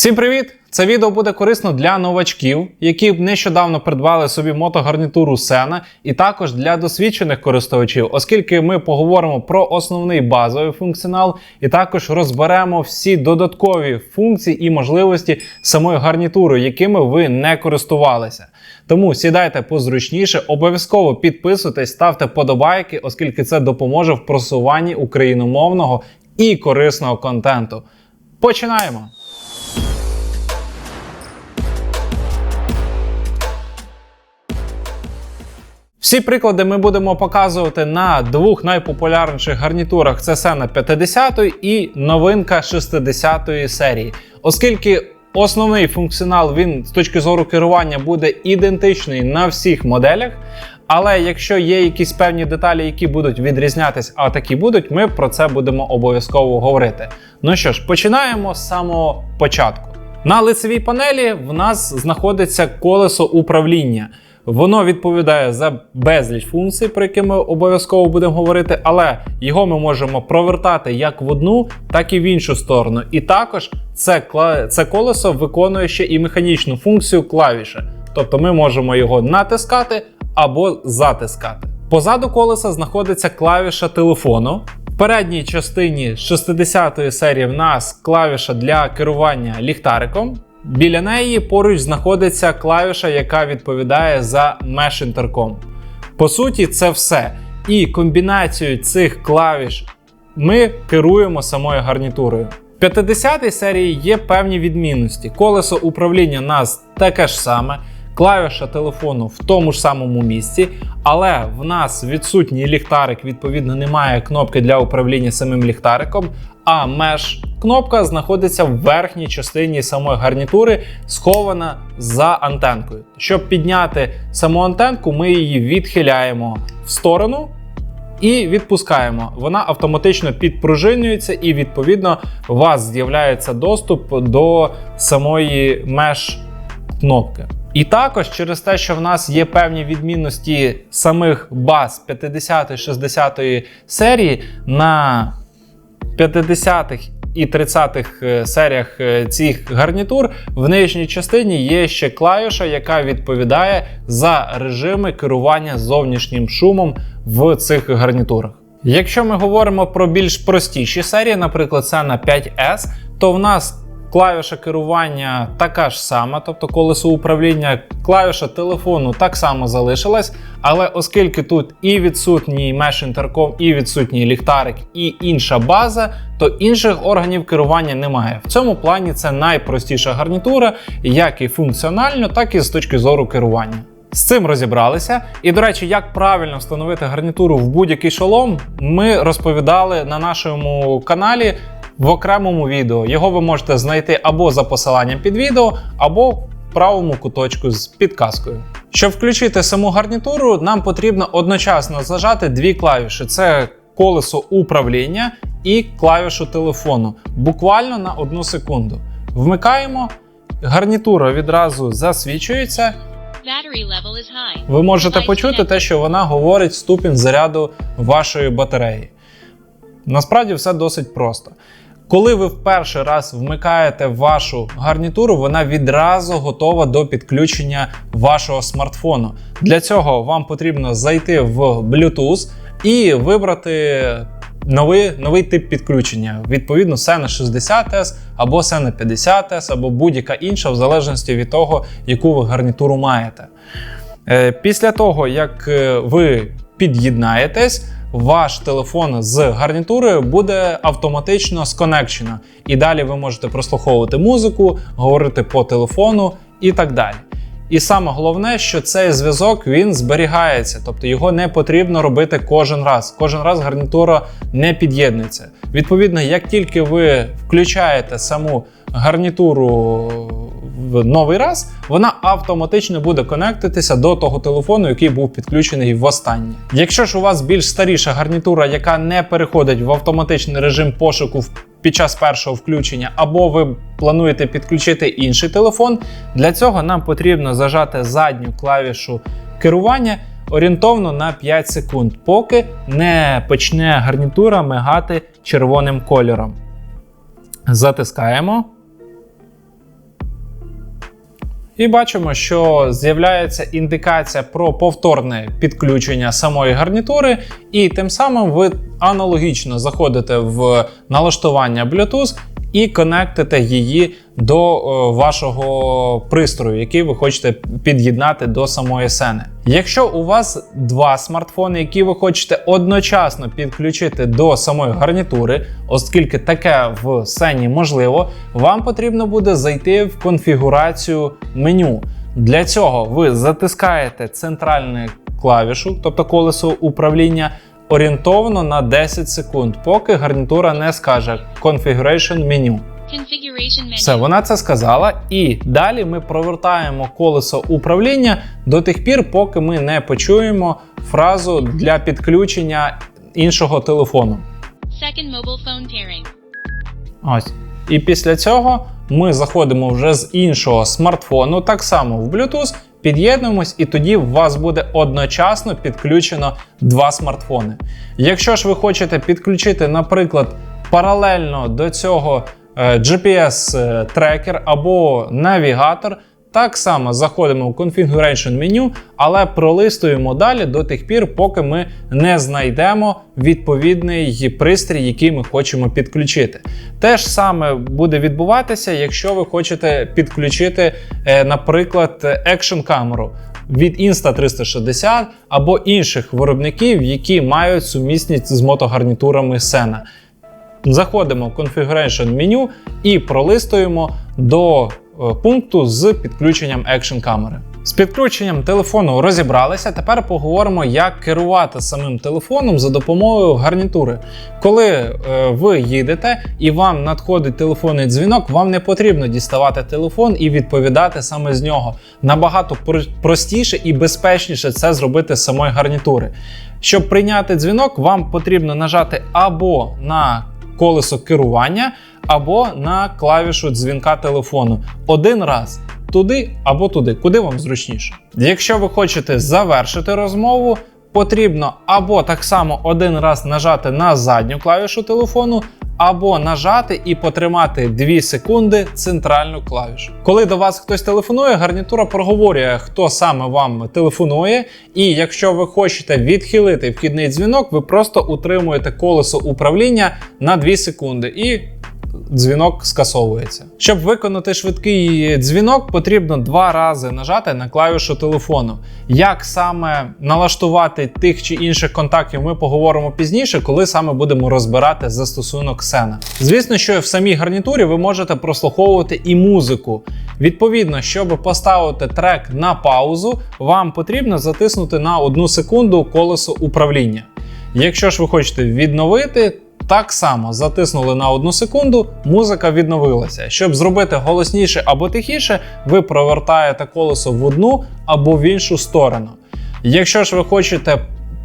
Всім привіт! Це відео буде корисно для новачків, які б нещодавно придбали собі мотогарнітуру Sena, і також для досвідчених користувачів, оскільки ми поговоримо про основний базовий функціонал, і також розберемо всі додаткові функції і можливості самої гарнітури, якими ви не користувалися. Тому сідайте позручніше, обов'язково підписуйтесь, ставте подобайки, оскільки це допоможе в просуванні україномовного і корисного контенту. Починаємо! Всі приклади ми будемо показувати на двох найпопулярніших гарнітурах: це Sena 50 і новинка 60 серії. Оскільки основний функціонал він з точки зору керування буде ідентичний на всіх моделях. Але якщо є якісь певні деталі, які будуть відрізнятись, а такі будуть, ми про це будемо обов'язково говорити. Ну що ж, починаємо з самого початку. На лицевій панелі в нас знаходиться колесо управління. Воно відповідає за безліч функцій, про які ми обов'язково будемо говорити, але його ми можемо провертати як в одну, так і в іншу сторону. І також це, це колесо виконує ще і механічну функцію клавіша. Тобто ми можемо його натискати або затискати. Позаду колеса знаходиться клавіша телефону. В передній частині 60-ї серії в нас клавіша для керування ліхтариком. Біля неї поруч знаходиться клавіша, яка відповідає за Mesh Intercom. По суті, це все. І комбінацією цих клавіш ми керуємо самою гарнітурою. В 50-й серії є певні відмінності. Колесо управління нас таке ж саме, клавіша телефону в тому ж самому місці, але в нас відсутній ліхтарик, відповідно, немає кнопки для управління самим ліхтариком. А меж кнопка знаходиться в верхній частині самої гарнітури, схована за антенкою. Щоб підняти саму антенку, ми її відхиляємо в сторону і відпускаємо. Вона автоматично підпружинюється, і відповідно у вас з'являється доступ до самої меж кнопки. І також через те, що в нас є певні відмінності самих баз 50-60 серії на 50-х і 30-х е, серіях е, цих гарнітур в нижній частині є ще клавіша, яка відповідає за режими керування зовнішнім шумом в цих гарнітурах. Якщо ми говоримо про більш простіші серії, наприклад, це на 5S, то в нас клавіша керування така ж сама, тобто колесо управління, клавіша телефону так само залишилась, але оскільки тут і відсутній Mesh Intercom, і відсутній ліхтарик, і інша база, то інших органів керування немає. В цьому плані це найпростіша гарнітура, як і функціонально, так і з точки зору керування. З цим розібралися. І, до речі, як правильно встановити гарнітуру в будь-який шолом, ми розповідали на нашому каналі в окремому відео. Його ви можете знайти або за посиланням під відео, або в правому куточку з підказкою. Щоб включити саму гарнітуру, нам потрібно одночасно зажати дві клавіші: це колесо управління і клавішу телефону. Буквально на одну секунду. Вмикаємо, гарнітура відразу засвічується. Ви можете почути те, що вона говорить ступінь заряду вашої батареї. Насправді все досить просто. Коли ви в перший раз вмикаєте вашу гарнітуру, вона відразу готова до підключення вашого смартфону. Для цього вам потрібно зайти в Bluetooth і вибрати новий, новий тип підключення. Відповідно, Sena 60S або Sena 50S, або будь-яка інша, в залежності від того, яку ви гарнітуру маєте. Е, Після того, як е, ви під'єднаєтесь, ваш телефон з гарнітурою буде автоматично сконекчено. І далі ви можете прослуховувати музику, говорити по телефону і так далі. І саме головне, що цей зв'язок він зберігається, тобто його не потрібно робити кожен раз. Кожен раз гарнітура не під'єднується. Відповідно, як тільки ви включаєте саму гарнітуру в новий раз, вона автоматично буде конектитися до того телефону, який був підключений востаннє. Якщо ж у вас більш старіша гарнітура, яка не переходить в автоматичний режим пошуку в- під час першого включення, або ви плануєте підключити інший телефон, для цього нам потрібно зажати задню клавішу керування орієнтовно на 5 секунд, поки не почне гарнітура мигати червоним кольором. Затискаємо. І бачимо, що з'являється індикація про повторне підключення самої гарнітури, і тим самим ви аналогічно заходите в налаштування Bluetooth і конектите її до е, вашого пристрою, який ви хочете під'єднати до самої сени. Якщо у вас два смартфони, які ви хочете одночасно підключити до самої гарнітури, оскільки таке в сені можливо, вам потрібно буде зайти в конфігурацію меню. Для цього ви затискаєте центральну клавішу, тобто колесо управління, орієнтовно на 10 секунд, поки гарнітура не скаже Configuration Menu. Все, вона це сказала, і далі ми провертаємо колесо управління до тих пір, поки ми не почуємо фразу для підключення іншого телефону. Second mobile phone pairing. Ось. І після цього ми заходимо вже з іншого смартфону, так само в Bluetooth, під'єднуємось, і тоді у вас буде одночасно підключено два смартфони. Якщо ж ви хочете підключити, наприклад, паралельно до цього е, GPS-трекер або навігатор, так само заходимо в Configuration меню, але пролистуємо далі до тих пір, поки ми не знайдемо відповідний пристрій, який ми хочемо підключити. Те ж саме буде відбуватися, якщо ви хочете підключити, е, наприклад, екшн камеру від Insta360 або інших виробників, які мають сумісність з мотогарнітурами Sena. Заходимо в Configuration меню і пролистуємо до пункту з підключенням екшн камери. З підключенням телефону розібралися. Тепер поговоримо, як керувати самим телефоном за допомогою гарнітури. Коли е, ви їдете і вам надходить телефонний дзвінок, вам не потрібно діставати телефон і відповідати саме з нього. Набагато пр- простіше і безпечніше це зробити з самої гарнітури. Щоб прийняти дзвінок, вам потрібно нажати або на колесо керування, або на клавішу дзвінка телефону. Один раз туди або туди, куди вам зручніше. Якщо ви хочете завершити розмову, потрібно або так само один раз нажати на задню клавішу телефону, або нажати і потримати 2 секунди центральну клавішу. Коли до вас хтось телефонує, гарнітура проговорює, хто саме вам телефонує. І якщо ви хочете відхилити вхідний дзвінок, ви просто утримуєте колесо управління на 2 секунди і дзвінок скасовується. Щоб виконати швидкий дзвінок, потрібно два рази нажати на клавішу телефону. Як саме налаштувати тих чи інших контактів, ми поговоримо пізніше, коли саме будемо розбирати застосунок Sena. Звісно, що в самій гарнітурі ви можете прослуховувати і музику. Відповідно, щоб поставити трек на паузу, вам потрібно затиснути на одну секунду колесо управління. Якщо ж ви хочете відновити, так само затиснули на одну секунду, музика відновилася. Щоб зробити голосніше або тихіше, ви провертаєте колесо в одну або в іншу сторону. Якщо ж ви хочете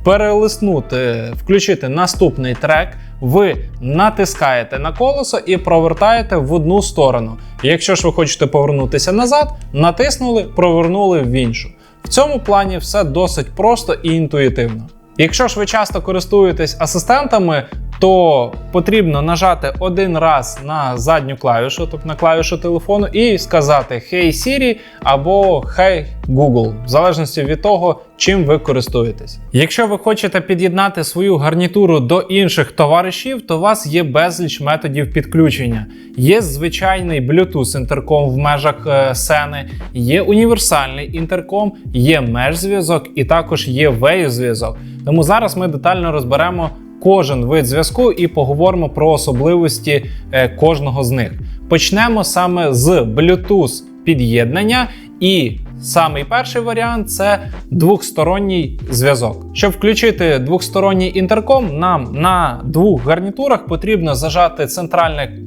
перелиснути, включити наступний трек, ви натискаєте на колесо і провертаєте в одну сторону. Якщо ж ви хочете повернутися назад, натиснули, провернули в іншу. В цьому плані все досить просто і інтуїтивно. Якщо ж ви часто користуєтесь асистентами, то потрібно нажати один раз на задню клавішу, тобто на клавішу телефону, і сказати Hey Siri або Hey Google, в залежності від того, чим ви користуєтесь. Якщо ви хочете під'єднати свою гарнітуру до інших товаришів, то у вас є безліч методів підключення. Є звичайний Bluetooth інтерком в межах е, сени, є універсальний інтерком, є меж-зв'язок і також є вею-зв'язок. Тому зараз ми детально розберемо кожен вид зв'язку і поговоримо про особливості е, кожного з них. Почнемо саме з Bluetooth під'єднання, і самий перший варіант це двохсторонній зв'язок. Щоб включити двохсторонній інтерком, нам на двох гарнітурах потрібно зажати центральне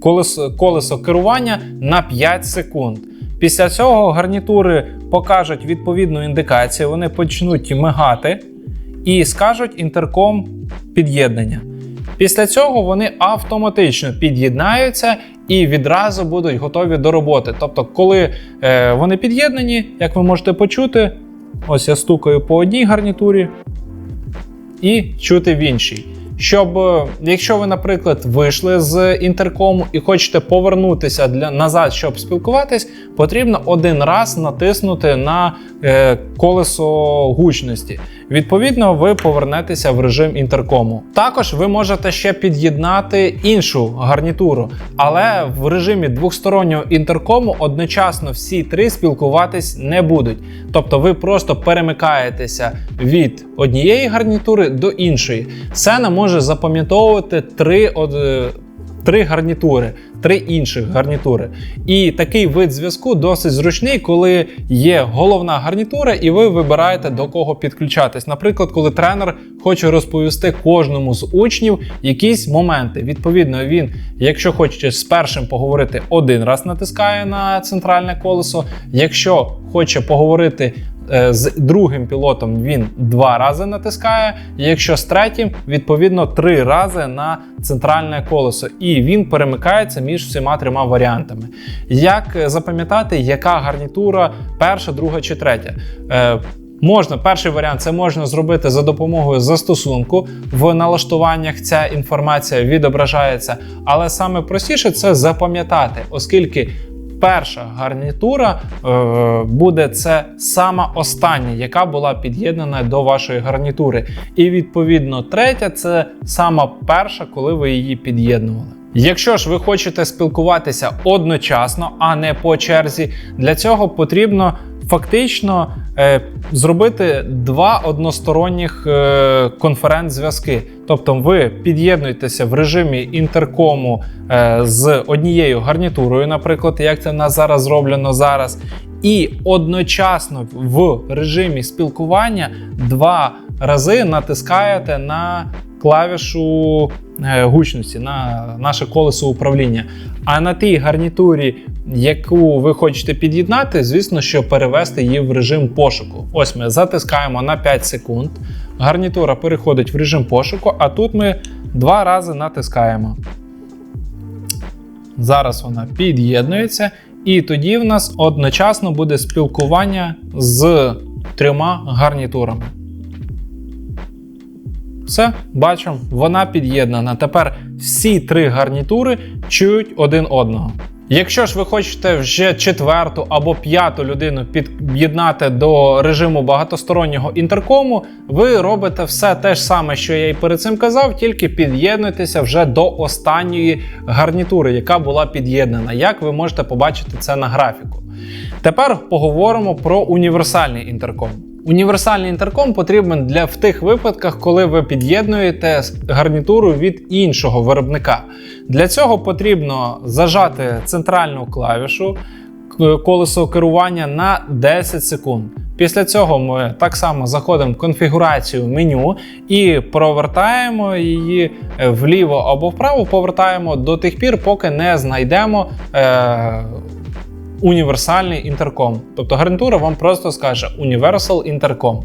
колесо, колесо керування на 5 секунд. Після цього гарнітури покажуть відповідну індикацію, вони почнуть мигати і скажуть інтерком під'єднання. Після цього вони автоматично під'єднаються і відразу будуть готові до роботи. Тобто, коли е, вони під'єднані, як ви можете почути, ось я стукаю по одній гарнітурі і чути в іншій. Щоб, е, якщо ви, наприклад, вийшли з інтеркому і хочете повернутися для назад, щоб спілкуватись, потрібно один раз натиснути на е, колесо гучності. Відповідно, ви повернетеся в режим інтеркому. Також ви можете ще під'єднати іншу гарнітуру, але в режимі двохстороннього інтеркому одночасно всі три спілкуватись не будуть. Тобто ви просто перемикаєтеся від однієї гарнітури до іншої. Сена може запам'ятовувати три од- е, три гарнітури, три інших гарнітури. І такий вид зв'язку досить зручний, коли є головна гарнітура, і ви вибираєте до кого підключатись. Наприклад, коли тренер хоче розповісти кожному з учнів якісь моменти. Відповідно, він, якщо хоче з першим поговорити, один раз натискає на центральне колесо. Якщо хоче поговорити з другим пілотом він два рази натискає. Якщо з третім, відповідно три рази на центральне колесо, і він перемикається між всіма трьома варіантами. Як е, запам'ятати, яка гарнітура перша, друга чи третя? Е, Можна, перший варіант це можна зробити за допомогою застосунку. В налаштуваннях ця інформація відображається, але саме простіше це запам'ятати, оскільки перша гарнітура е, буде це сама остання, яка була під'єднана до вашої гарнітури. І відповідно третя це сама перша, коли ви її під'єднували. Якщо ж ви хочете спілкуватися одночасно, а не по черзі, для цього потрібно фактично е, зробити два односторонніх е, конференц-зв'язки. Тобто ви під'єднуєтеся в режимі інтеркому е, з однією гарнітурою, наприклад, як це в нас зараз зроблено зараз, і одночасно в режимі спілкування два рази натискаєте на клавішу е, гучності, на наше колесо управління. А на тій гарнітурі, яку ви хочете під'єднати, звісно, що перевести її в режим пошуку. Ось ми затискаємо на 5 секунд. Гарнітура переходить в режим пошуку, а тут ми два рази натискаємо. Зараз вона під'єднується, і тоді в нас одночасно буде спілкування з трьома гарнітурами. Все, бачимо, вона під'єднана. Тепер всі три гарнітури чують один одного. Якщо ж ви хочете вже четверту або п'яту людину під'єднати до режиму багатостороннього інтеркому, ви робите все те ж саме, що я і перед цим казав, тільки під'єднуйтеся вже до останньої гарнітури, яка була під'єднана. Як ви можете побачити це на графіку? Тепер поговоримо про універсальний інтерком. Універсальний інтерком потрібен для в тих випадках, коли ви під'єднуєте гарнітуру від іншого виробника. Для цього потрібно зажати центральну клавішу колесо керування на 10 секунд. Після цього ми так само заходимо в конфігурацію меню і провертаємо її е, вліво або вправо, повертаємо до тих пір, поки не знайдемо. Е- універсальний інтерком. Тобто гарнітура вам просто скаже Universal Intercom.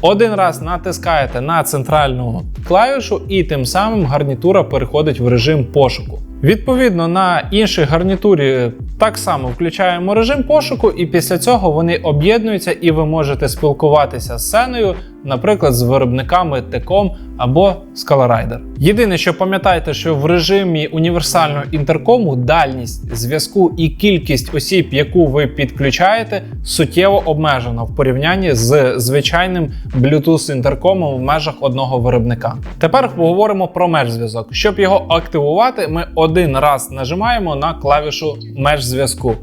Один раз натискаєте на центральну клавішу, і тим самим гарнітура переходить в режим пошуку. Відповідно, на іншій гарнітурі так само включаємо режим пошуку, і після цього вони об'єднуються, і ви можете спілкуватися з сценою, наприклад, з виробниками Tecom або Scalarider. Єдине, що пам'ятайте, що в режимі універсального інтеркому дальність зв'язку і кількість осіб, яку ви підключаєте, суттєво обмежена в порівнянні з звичайним Bluetooth інтеркомом в межах одного виробника. Тепер поговоримо про меж зв'язок. Щоб його активувати, ми один раз нажимаємо на клавішу меж зв'язку.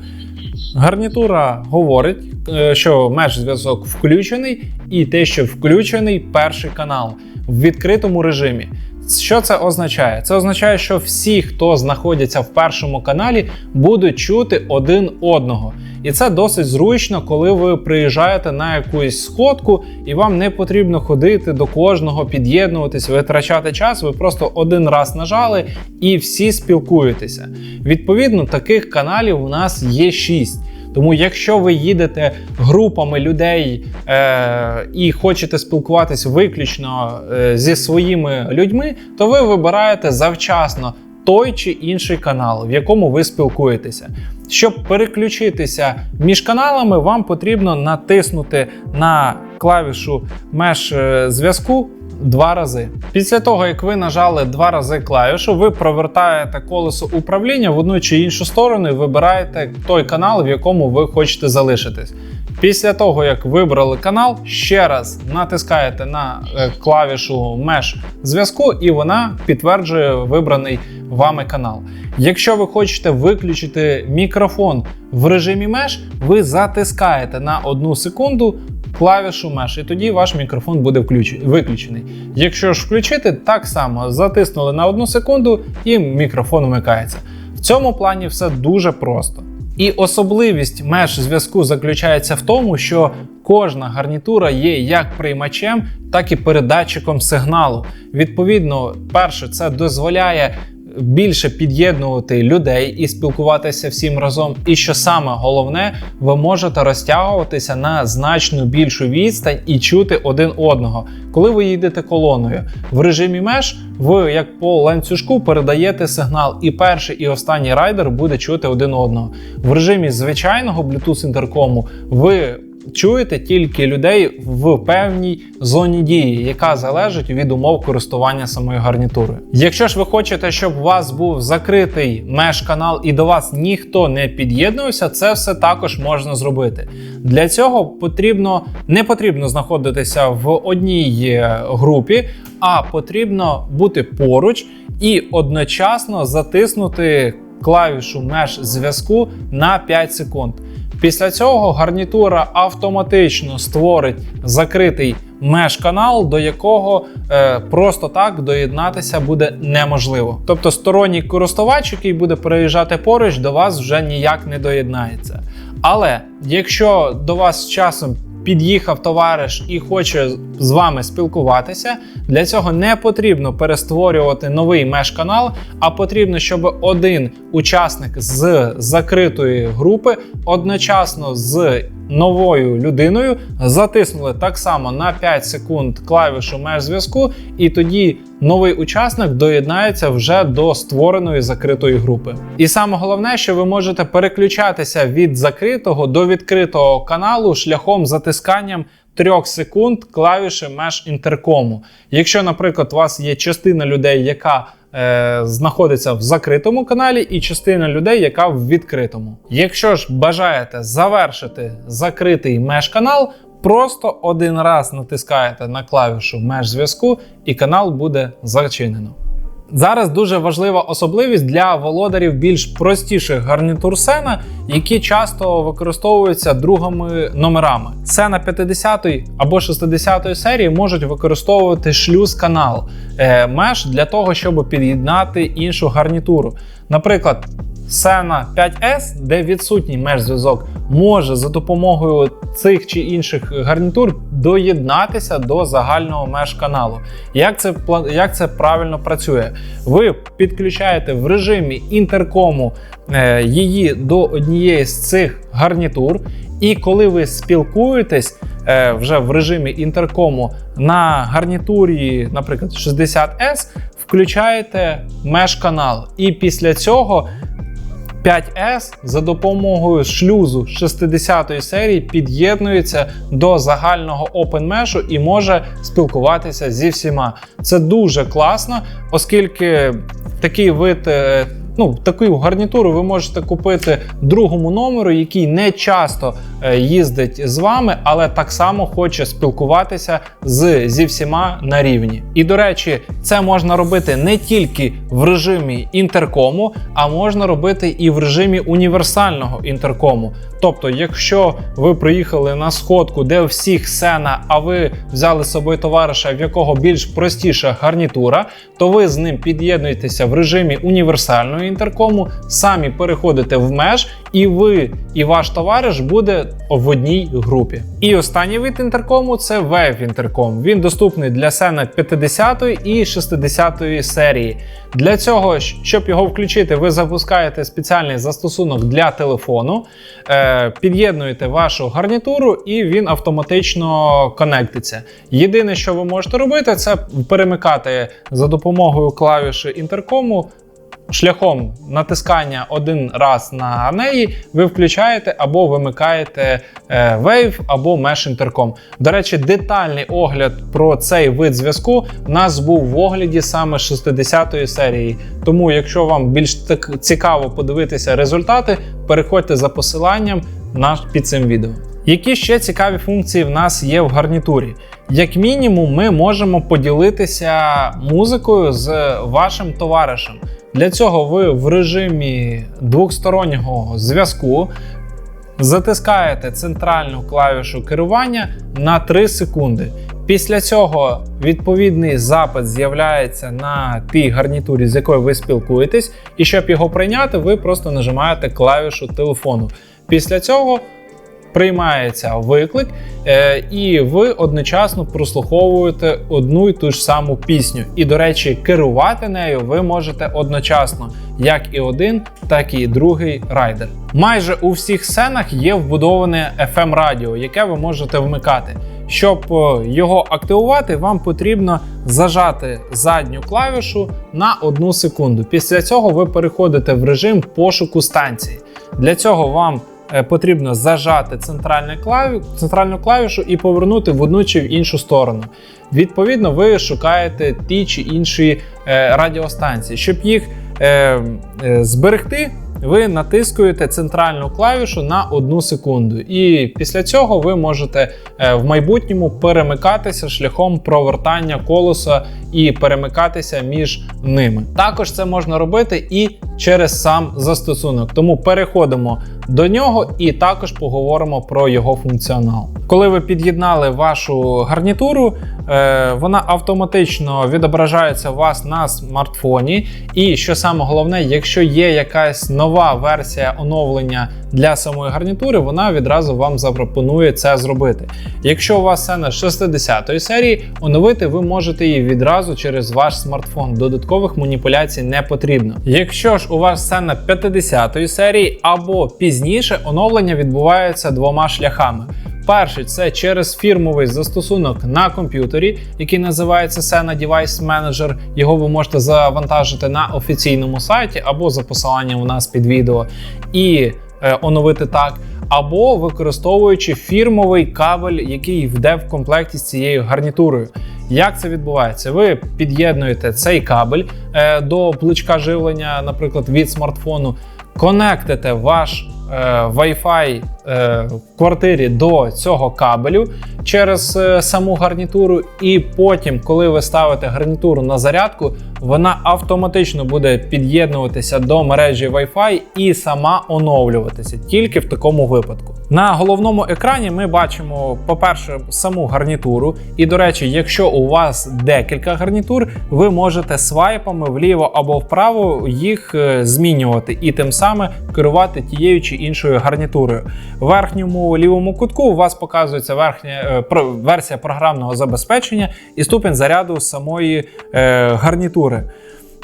Гарнітура говорить, е, що меж зв'язок включений, і те, що включений перший канал в відкритому режимі. Що це означає? Це означає, що всі, хто знаходяться в першому каналі, будуть чути один одного. І це досить зручно, коли ви приїжджаєте на якусь сходку, і вам не потрібно ходити до кожного, під'єднуватись, витрачати час. Ви просто один раз нажали і всі спілкуєтеся. Відповідно, таких каналів у нас є 6. Тому, якщо ви їдете групами людей е, і хочете спілкуватись виключно е, зі своїми людьми, то ви вибираєте завчасно той чи інший канал, в якому ви спілкуєтеся. Щоб переключитися між каналами, вам потрібно натиснути на клавішу меж зв'язку два рази. Після того, як ви нажали два рази клавішу, ви провертаєте колесо управління в одну чи іншу сторону і вибираєте той канал, в якому ви хочете залишитись. Після того, як вибрали канал, ще раз натискаєте на е, клавішу меж зв'язку, і вона підтверджує вибраний вами канал. Якщо ви хочете виключити мікрофон в режимі меж, ви затискаєте на одну секунду клавішу меж, і тоді ваш мікрофон буде виключений. Якщо ж включити, так само затиснули на одну секунду і мікрофон вмикається. В цьому плані все дуже просто. І особливість меж зв'язку заключається в тому, що кожна гарнітура є як приймачем, так і передатчиком сигналу. Відповідно, перше, це дозволяє більше під'єднувати людей і спілкуватися всім разом. І що саме головне, ви можете розтягуватися на значно більшу відстань і чути один одного, коли ви їдете колоною. В режимі меж ви як по ланцюжку передаєте сигнал, і перший і останній райдер буде чути один одного. В режимі звичайного Bluetooth інтеркому ви чуєте тільки людей в певній зоні дії, яка залежить від умов користування самою гарнітурою. Якщо ж ви хочете, щоб у вас був закритий меж-канал і до вас ніхто не під'єднувався, це все також можна зробити. Для цього потрібно не потрібно знаходитися в одній е, групі, а потрібно бути поруч і одночасно затиснути клавішу меж зв'язку на 5 секунд. Після цього гарнітура автоматично створить закритий меж-канал, до якого е, просто так доєднатися буде неможливо. Тобто сторонній користувач, який буде переїжджати поруч, до вас вже ніяк не доєднається. Але якщо до вас з часом під'їхав товариш і хоче з вами спілкуватися, для цього не потрібно перестворювати новий меж-канал, а потрібно, щоб один учасник з закритої групи одночасно з новою людиною затиснули так само на 5 секунд клавішу меж зв'язку, і тоді новий учасник доєднається вже до створеної закритої групи. І саме головне, що ви можете переключатися від закритого до відкритого каналу шляхом затисканням 3 секунд клавіші меж інтеркому. Якщо, наприклад, у вас є частина людей, яка е, знаходиться в закритому каналі, і частина людей, яка в відкритому. Якщо ж бажаєте завершити закритий меж канал, просто один раз натискаєте на клавішу меж зв'язку, і канал буде зачинено. Зараз дуже важлива особливість для володарів більш простіших гарнітур Сена, які часто використовуються другими номерами. Сена 50 або 60 серії можуть використовувати шлюз канал е, меж для того, щоб під'єднати іншу гарнітуру. Наприклад, Сена 5S, де відсутній межзв'язок, може за допомогою цих чи інших гарнітур доєднатися до загального меж-каналу. Як це, як це правильно працює? Ви підключаєте в режимі інтеркому е, її до однієї з цих гарнітур, і коли ви спілкуєтесь е, вже в режимі інтеркому на гарнітурі, наприклад, 60S, включаєте меж-канал. І після цього 5S за допомогою шлюзу 60-ї серії під'єднується до загального Open Mesh і може спілкуватися зі всіма. Це дуже класно, оскільки такий вид. Ну, таку гарнітуру ви можете купити другому номеру, який не часто е, їздить з вами, але так само хоче спілкуватися з, зі всіма на рівні. І до речі, це можна робити не тільки в режимі інтеркому, а можна робити і в режимі універсального інтеркому. Тобто, якщо ви приїхали на сходку, де всіх сцена, а ви взяли з собою товариша, в якого більш простіша гарнітура, то ви з ним під'єднуєтеся в режимі універсального інтеркому, самі переходите в меж, і ви і ваш товариш буде в одній групі. І останній вид інтеркому це Wave інтерком. Він доступний для сцени 50 і 60 серії. Для цього, щоб його включити, ви запускаєте спеціальний застосунок для телефону, е, під'єднуєте вашу гарнітуру, і він автоматично конектиться. Єдине, що ви можете робити, це перемикати за допомогою клавіші інтеркому шляхом натискання один раз на неї ви включаєте або вимикаєте е, Wave або Mesh Intercom. До речі, детальний огляд про цей вид зв'язку в нас був в огляді саме 60-ї серії. Тому, якщо вам більш так цікаво подивитися результати, переходьте за посиланням під цим відео. Які ще цікаві функції в нас є в гарнітурі? Як мінімум, ми можемо поділитися музикою з вашим товаришем. Для цього ви в режимі двостороннього зв'язку затискаєте центральну клавішу керування на 3 секунди. Після цього відповідний запит з'являється на тій гарнітурі, з якою ви спілкуєтесь, і щоб його прийняти, ви просто нажимаєте клавішу телефону. Після цього приймається виклик, е, і ви одночасно прослуховуєте одну і ту ж саму пісню. І, до речі, керувати нею ви можете одночасно, як і один, так і другий райдер. Майже у всіх сценах є вбудоване FM радіо, яке ви можете вмикати. Щоб е, його активувати, вам потрібно зажати задню клавішу на одну секунду. Після цього ви переходите в режим пошуку станції. Для цього вам потрібно зажати центральну клаві... центральну клавішу і повернути в одну чи в іншу сторону. Відповідно, ви шукаєте ті чи інші е, радіостанції. Щоб їх е, е, зберегти, ви натискуєте центральну клавішу на одну секунду. І після цього ви можете е, в майбутньому перемикатися шляхом провертання колеса і перемикатися між ними. Також це можна робити і через сам застосунок. Тому переходимо до нього і також поговоримо про його функціонал. Коли ви під'єднали вашу гарнітуру, е, вона автоматично відображається у вас на смартфоні. І що саме головне, якщо є якась нова версія оновлення для самої гарнітури, вона відразу вам запропонує це зробити. Якщо у вас це на 60-ї серії, оновити ви можете її відразу через ваш смартфон. Додаткових маніпуляцій не потрібно. Якщо ж у вас це на 50-ї серії або пізніше, оновлення відбувається двома шляхами. Перший це через фірмовий застосунок на комп'ютері, який називається Sena Device Manager. Його ви можете завантажити на офіційному сайті або за посиланням у нас під відео і е, оновити так. Або використовуючи фірмовий кабель, який йде в комплекті з цією гарнітурою. Як це відбувається? Ви під'єднуєте цей кабель е, до плечка живлення, наприклад, від смартфону, конектите ваш е, Wi-Fi е, квартирі до цього кабелю через е, саму гарнітуру, і потім, коли ви ставите гарнітуру на зарядку, вона автоматично буде під'єднуватися до мережі Wi-Fi і сама оновлюватися тільки в такому випадку. На головному екрані ми бачимо, по-перше, саму гарнітуру. І, до речі, якщо у вас декілька гарнітур, ви можете свайпами вліво або вправо їх е, змінювати і тим самим керувати тією чи іншою гарнітурою. Верхньому лівому кутку у вас показується верхня е, версія програмного забезпечення і ступінь заряду самої е, гарнітури.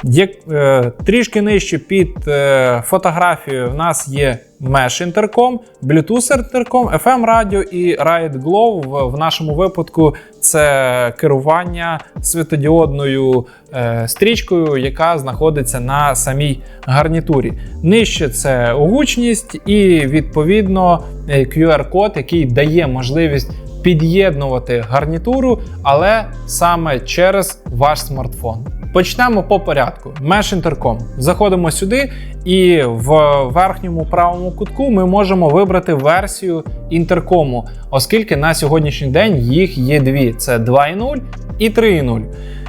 Як, е, трішки нижче під е, фотографією в нас є Mesh інтерком, Bluetooth інтерком, FM радіо і Ride Glow. В, в нашому випадку це керування світодіодною е, стрічкою, яка знаходиться на самій гарнітурі. Нижче це гучність і відповідно е, QR-код, який дає можливість під'єднувати гарнітуру, але саме через ваш смартфон. Почнемо по порядку. Mesh Intercom. Заходимо сюди, і в верхньому правому кутку ми можемо вибрати версію інтеркому, оскільки на сьогоднішній день їх є дві: це 2.0 і 3.0.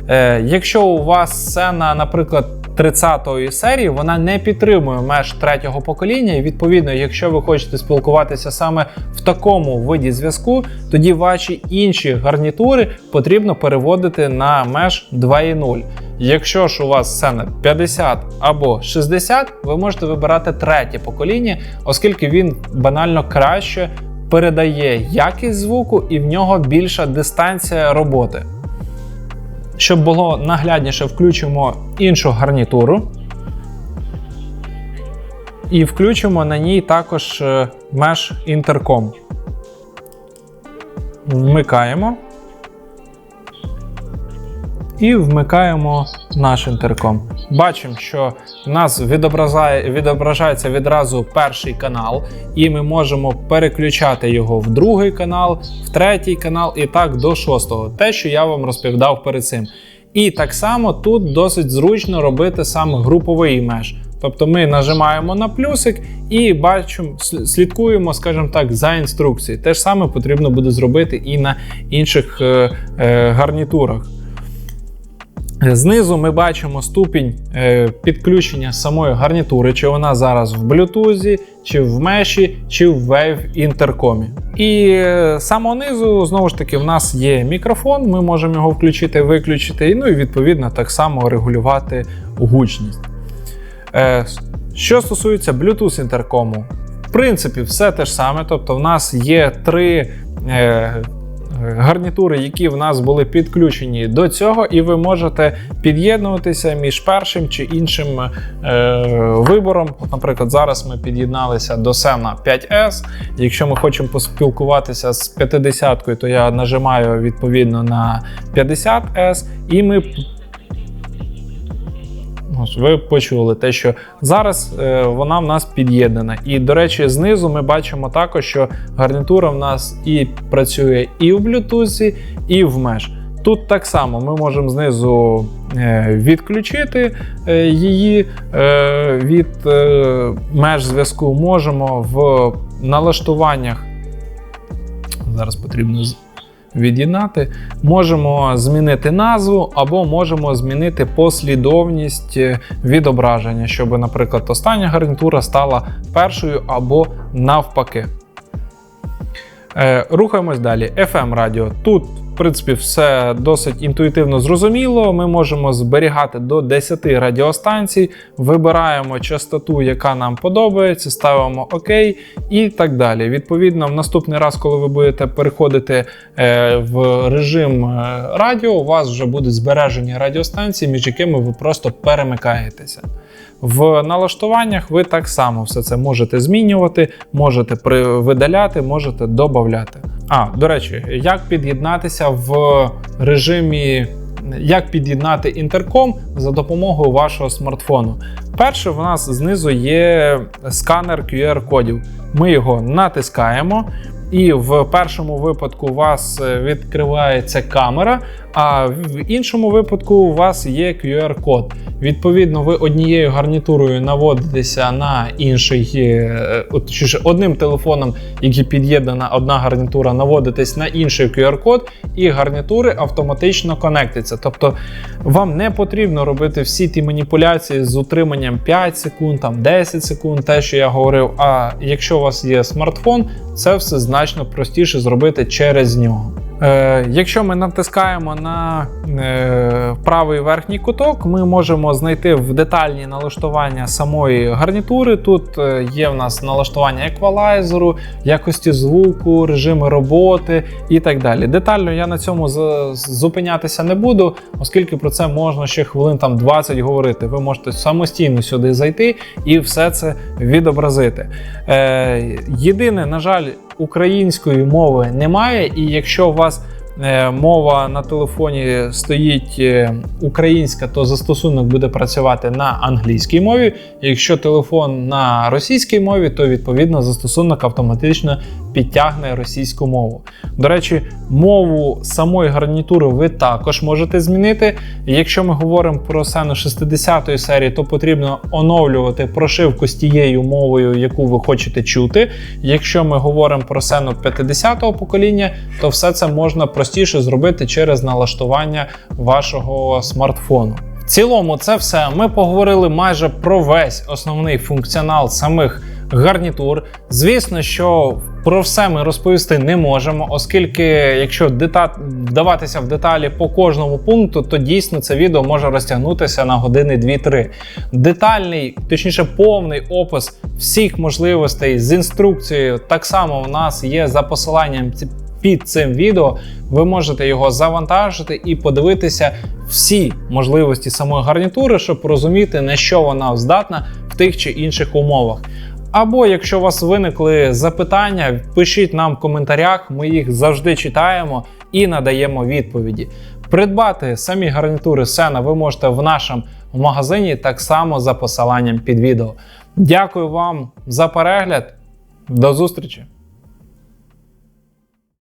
Е, якщо у вас сцена, наприклад, 30-ї серії, вона не підтримує меж третього покоління. І відповідно, якщо ви хочете спілкуватися саме в такому виді зв'язку, тоді ваші інші гарнітури потрібно переводити на меж 2.0. Якщо ж у вас сцена 50 або 60, ви можете вибирати третє покоління, оскільки він банально краще передає якість звуку і в нього більша дистанція роботи. Щоб було наглядніше, включимо іншу гарнітуру. І включимо на ній також меж Intercom. Вмикаємо. І вмикаємо наш інтерком. Бачимо, що в нас відображає, відображається відразу перший канал, і ми можемо переключати його в другий канал, в третій канал і так до шостого. Те, що я вам розповідав перед цим. І так само тут досить зручно робити саме груповий меж. Тобто ми нажимаємо на плюсик і бачимо, слідкуємо, скажімо так, за інструкцією. Те ж саме потрібно буде зробити і на інших е, е, гарнітурах. Знизу ми бачимо ступінь е, підключення самої гарнітури, чи вона зараз в Bluetooth, чи в меші, чи в Wave інтеркомі. І е, самого низу, знову ж таки, в нас є мікрофон, ми можемо його включити, виключити, ну і відповідно так само регулювати гучність. Е, Що стосується Bluetooth інтеркому, в принципі, все те ж саме. Тобто, в нас є три гарнітури, які в нас були підключені до цього, і ви можете під'єднуватися між першим чи іншим е, вибором. От, наприклад, зараз ми під'єдналися до Sena 5S. Якщо ми хочемо поспілкуватися з 50-кою, то я нажимаю відповідно на 50S, і ми ви почули те, що зараз е, вона в нас під'єднана. І, до речі, знизу ми бачимо також, що гарнітура в нас і працює і в Bluetooth, і в меж. Тут так само ми можемо знизу е, відключити е, її від меж зв'язку. Можемо в налаштуваннях. Зараз потрібно від'єднати. Можемо змінити назву або можемо змінити послідовність е, відображення, щоб, наприклад, остання гарнітура стала першою або навпаки. Е, рухаємось далі. FM радіо. Тут, в принципі, все досить інтуїтивно зрозуміло. Ми можемо зберігати до 10 радіостанцій, вибираємо частоту, яка нам подобається, ставимо ОК і так далі. Відповідно, в наступний раз, коли ви будете переходити е, в режим е, радіо, у вас вже будуть збережені радіостанції, між якими ви просто перемикаєтеся. В налаштуваннях ви так само все це можете змінювати, можете видаляти, можете додати. А, до речі, як під'єднатися в режимі, як під'єднати інтерком за допомогою вашого смартфону. Перше, в нас знизу є сканер QR-кодів. Ми його натискаємо. І в першому випадку у вас е, відкривається камера, а в іншому випадку у вас є QR-код. Відповідно, ви однією гарнітурою наводитеся на інший, е, от, точніше, одним телефоном, який під'єднана одна гарнітура, наводитесь на інший QR-код, і гарнітури автоматично конектяться. Тобто вам не потрібно робити всі ті маніпуляції з утриманням 5 секунд, там 10 секунд, те, що я говорив. А якщо у вас є смартфон, це все значно простіше зробити через нього. Е, якщо ми натискаємо на е, правий верхній куток, ми можемо знайти в детальні налаштування самої гарнітури. Тут е, є в нас налаштування еквалайзеру, якості звуку, режими роботи і так далі. Детально я на цьому зупинятися не буду, оскільки про це можна ще хвилин там 20 говорити. Ви можете самостійно сюди зайти і все це відобразити. Єдине, на жаль, української мови немає, і якщо у вас е, мова на телефоні стоїть е, українська, то застосунок буде працювати на англійській мові. Якщо телефон на російській мові, то відповідно застосунок автоматично підтягне російську мову. До речі, мову самої гарнітури ви також можете змінити. Якщо ми говоримо про сцену 60-ї серії, то потрібно оновлювати прошивку з тією мовою, яку ви хочете чути. Якщо ми говоримо про сцену 50-го покоління, то все це можна простіше зробити через налаштування вашого смартфону. В цілому, це все. Ми поговорили майже про весь основний функціонал самих гарнітур. Звісно, що про все ми розповісти не можемо, оскільки якщо дета... вдаватися в деталі по кожному пункту, то дійсно це відео може розтягнутися на години 2-3. Детальний, точніше, повний опис всіх можливостей з інструкцією так само в нас є за посиланням під цим відео. Ви можете його завантажити і подивитися всі можливості самої гарнітури, щоб розуміти, на що вона здатна в тих чи інших умовах. Або якщо у вас виникли запитання, пишіть нам в коментарях, ми їх завжди читаємо і надаємо відповіді. Придбати самі гарнітури Сена ви можете в нашому магазині так само за посиланням під відео. Дякую вам за перегляд. До зустрічі!